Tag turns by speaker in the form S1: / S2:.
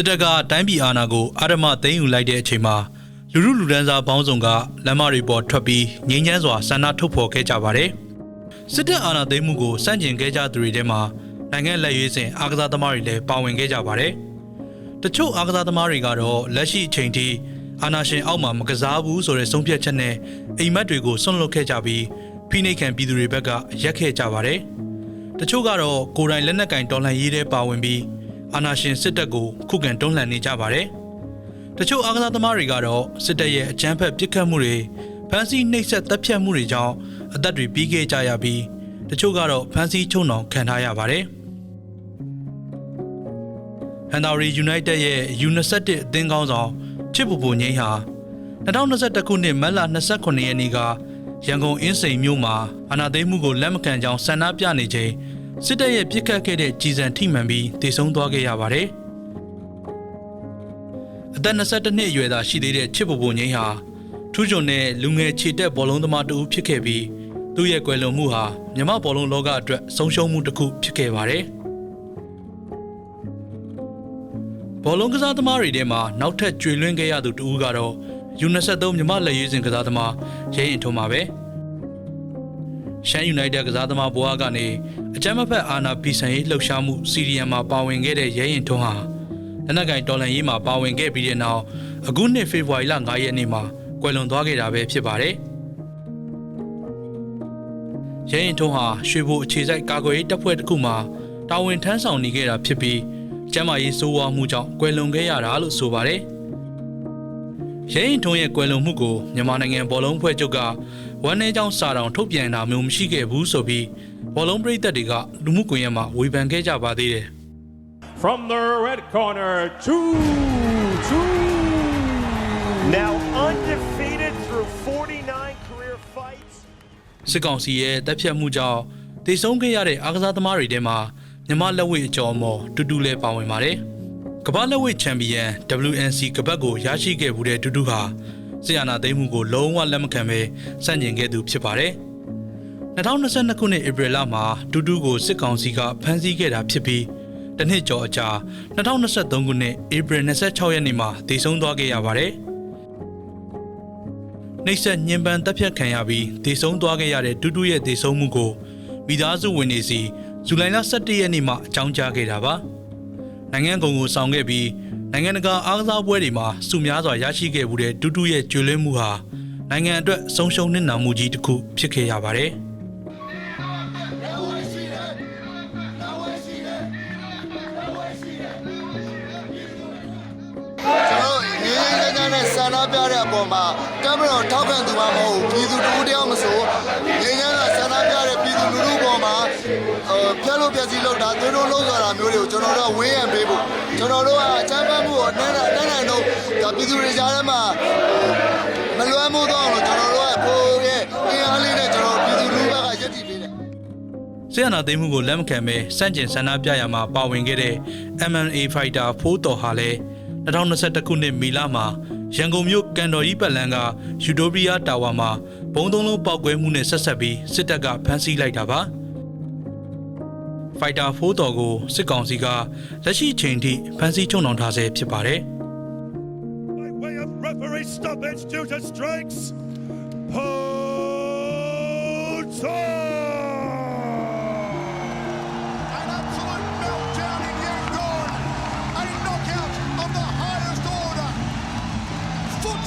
S1: စစ်တပ်ကတိုင်းပြည်အာဏာကိုအာဓမသိမ်းယူလိုက်တဲ့အချိန်မှာလူလူလူဒန်းစားပေါင်းစုံကလမ်းမတွေပေါ်ထွက်ပြီးငြိမ်းချမ်းစွာဆန္ဒထုတ်ဖော်ခဲ့ကြပါတယ်။စစ်တပ်အာဏာသိမ်းမှုကိုစန့်ကျင်ခဲ့ကြသူတွေထဲမှာနိုင်ငံလက်ရွေးစင်အာကစားသမားတွေလည်းပါဝင်ခဲ့ကြပါတယ်။တချို့အာကစားသမားတွေကတော့လက်ရှိအချိန်ထိအာဏာရှင်အောက်မှာမကစားဘူးဆိုတဲ့ဆုံးဖြတ်ချက်နဲ့အိမ်မက်တွေကိုဆွန့်လွတ်ခဲ့ကြပြီးဖိနှိပ်ခံပြည်သူတွေဘက်ကရက်ခဲ့ကြပါတယ်။တချို့ကတော့ကိုယ်တိုင်လက်နက်ကင်တော်လှန်ရေးထဲပါဝင်ပြီး အာဏာရှင်စစ်တပ်ကိုခုခံတွန်းလှန်နေကြပါတယ်။တချို့အာကစားသမားတွေကတော့စစ်တပ်ရဲ့အကြမ်းဖက်ပစ်ခတ်မှုတွေဖမ်းဆီးနှိပ်စက်တပ်ဖြတ်မှုတွေကြောင့်အသက်တွေပြီးခဲ့ကြရပြီးတချို့ကတော့ဖမ်းဆီးချုံနှောင်ခံထားရပါတယ်။ဟန်တာရီ United ရဲ့ U21 အသင်းကောင်းဆောင်ချစ်ပူပူငိမ့်ဟာ2021ခုနှစ်မတ်လ29ရက်နေ့ကရန်ကုန်အင်းစိန်မြို့မှာအာဏာသိမ်းမှုကိုလက်မခံကြောင်းဆန္ဒပြနေချိန် စစ်တပ်ရဲ့ပြစ်ခတ်ခဲ့တဲ့ကြီးစံထိမှန်ပြီးတေဆုံးသွားခဲ့ရပါတယ်။အသက်22နှစ်အရွယ်သာရှိသေးတဲ့ချစ်ပူပူငိမ့်ဟာထူးချွန်တဲ့လူငယ်ခြေတက်ဘောလုံးသမားတဦးဖြစ်ခဲ့ပြီးသူ့ရဲ့ကွယ်လွန်မှုဟာမြမဘောလုံးလောကအတွက်ဆုံးရှုံးမှုတစ်ခုဖြစ်ခဲ့ပါတယ်။ဘောလုံးကစားသမားတွေထဲမှာနောက်ထပ်ကျွေလွှင့်ခဲ့ရသူတဦးကတော့ U23 မြမလက်ရွေးစင်ကစားသမားရဲရင်ထုံးပါပဲရှမ်းယူနိုက်တက်ကစားသမားဘွားကနေအ ကြမ်းမဖက်အာနာပီဆန်ရေးလှုပ်ရှားမှုစီရီယံမှာပါဝင်ခဲ့တဲ့ရဲရင်ထုံးဟာလက်နက်ကင်တော်လှန်ရေးမှာပါဝင်ခဲ့ပြီးတဲ့နောက်အခုနှစ်ဖေဖော်ဝါရီလ9ရက်နေ့မှာကွယ်လွန်သွားခဲ့တာပဲဖြစ်ပါတယ်ရဲရင်ထုံးဟာရွှေဘိုအခြေစိုက်ကာကွယ်ရေးတပ်ဖွဲ့တစ်ခုမှာတာဝန်ထမ်းဆောင်နေခဲ့တာဖြစ်ပြီးကျမ်းမာရေးဆိုးဝါးမှုကြောင့်ကွယ်လွန်ခဲ့ရတာလို့ဆိုပါတယ်။ရဲရင်ထုံးရဲ့ကွယ်လွန်မှုကိုမြန်မာနိုင်ငံဘောလုံးဖွဲ့ချုပ်က ဝမ်းနည်းကြောင်းစာတောင်ထုတ်ပြန်တာမျိုးမရှိခဲ့ဘူးဆိုပြီးဘောလုံးပရိသတ်တွေကလူမှုကွန်ရက်မှာဝေဖန်ခဲ့ကြပါသေးတယ်
S2: From the red corner, Choo Choo.
S3: Now undefeated through 49 career fights.
S1: ။စစ်ကောင်စီရဲ့တပ်ဖြတ်မှုကြောင့်တေဆုံးခဲ့ရတဲ့အားကစားသမားတွေထဲမှာမြန်မာလက်ဝှေ့အကျော်အမော်တူတူလည်းပါဝင်ပါတယ်။ကမ္ဘာလက်ဝှေ့ချန်ပီယံ WNC ကပတ်ကိုရရှိခဲ့မှုတဲ့တူတူဟာ ဆီယနာသိမ်းမှုကိုလုံးဝလက်မခံပဲစန့်ကျင်ခဲ့သူဖြစ်ပါတယ်။2022ခုနှစ်ဧပြီလမှာတူတူကိုစစ်ကောင်စီကဖမ်းဆီးခဲ့တာဖြစ်ပြီးတစ်နှစ်ကျော်အကြာ2023ခုနှစ်ဧပြီ26ရက်နေ့မှာတည်ဆုံးသွားခဲ့ရပါတယ်။နှိပ်စက်ညှဉ်းပန်းတပ်ဖြတ်ခံရပြီးတည်ဆုံးသွားခဲ့ရတဲ့တူတူရဲ့တည်ဆုံးမှုကိုမိသားစုဝင်တွေစီဇူလိုင်လ17ရက်နေ့မှာအကြောင်းကြားခဲ့တာပါ။နိုင်ငံကုန်ကိုဆောင်ခဲ့ပြီး နိုင်ငံတကာအားကစားပွဲတွေမှာစုများစွာရရှိခဲ့မှုတဲ့တူတူရဲ့ကျွေးလွှဲမှုဟာနိုင်ငံအတွက်ဆုံးရှုံးနစ်နာမှုကြီးတစ်ခုဖြစ်ခဲ့ရပါတယ်။
S4: ကျွန်တော်ငင်းငင်းငင်းနဲ့ဆန္ဒပြတဲ့အပေါ်မှာကမ္ဘာတော်ထောက်ခံသူမှမဟုတ်ဘူးပြည်သူတူတယောက်မဆိုငင်းငင်းကဆန္ဒပြတဲ့ပြည်သူလူထုပေါ်မှာဟိုဖျက်လို့ပြက်စီးလို့ဒါသွေးတို့လုံးဆိုတာမျိုးတွေကိုကျွန်တော်တို့ဝင်းရံပေးဖို့ကျွန်တော်တို့က အချမ်းပန်းမှုကိုနဲ့နဲ့နဲ့တော့ဒါပြည်သူတွေကြားထဲမှာမလွမ်းမိုးတော့အောင်လို့ကျွန်တော်တို့ကပိုရဲ့အင်အားလေးနဲ့ကျွန်တော်ပြည်သူလူထုဘက်ကရည်တည်ပေးတယ်
S1: ဆီယနာသိမ်းမှုကိုလက်မခံဘဲစန့်ကျင်ဆန္ဒပြရမှာပါဝင်ခဲ့တဲ့ MMA Fighter ဖိုးတော်ဟာလည်း2021ခုနှစ်မေလမှာရန်ကုန်မြို့ကန်တော်ကြီးပတ်လန်းကယူတိုပီးယားတာဝါမှာဘုံသုံးလုံးပောက်ကွဲမှုနဲ့ဆက်ဆက်ပြီးစစ်တပ်ကဖမ်းဆီးလိုက်တာပါ။ ဖိုက်တာ4တော်ကိုစစ်ကောင်စီကလက်ရှိချိန်ထိဖမ်းဆီးချုပ်နှောင်ထားဆဲဖြစ်ပါတယ်။
S2: referee stoppage due to strikes. Puto! An absolute
S5: meltdown
S2: in Yangon. A knockout
S5: of the
S2: highest
S5: order.
S2: Foot